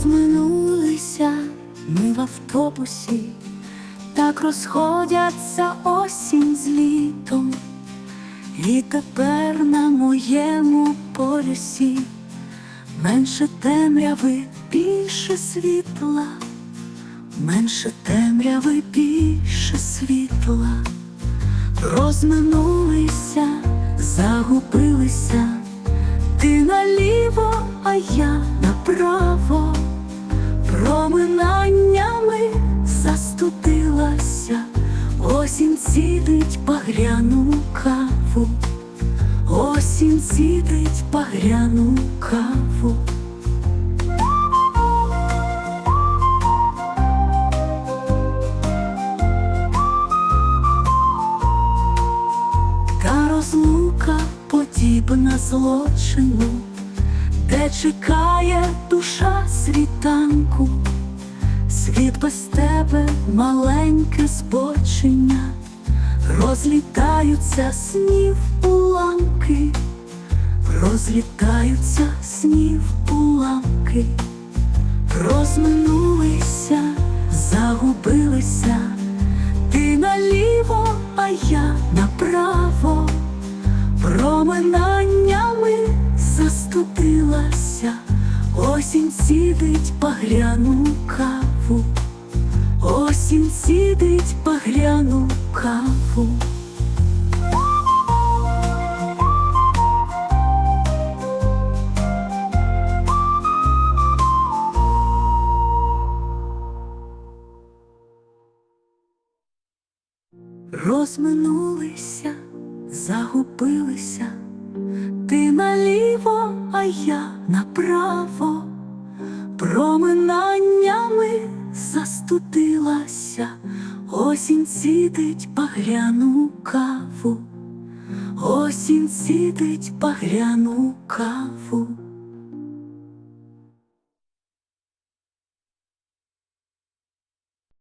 розминулися. Ми в автобусі, так розходяться осінь з літом, і тепер на моєму полюсі менше темряви, більше світла, менше темряви, більше світла, розминулися, загубилися, ти наліво, а я направо проминаннями застудилася, осінь цідить багряну каву, осінь цідить багряну каву. Та розлука подібна злочину, де чекає душа світанку, світ без тебе маленьке збочення, розлітаються снів уламки, розлітаються снів уламки, розминулися, загубилися, ти наліво, а я направо. Проминаннями застудилася, осінь сідить багряну каву, осінь сідить багряну каву. Розминулися, загубилися, ти наліво, а я направо, проминаннями застудилася, осінь цідить багряну каву, осінь цідить багряну каву.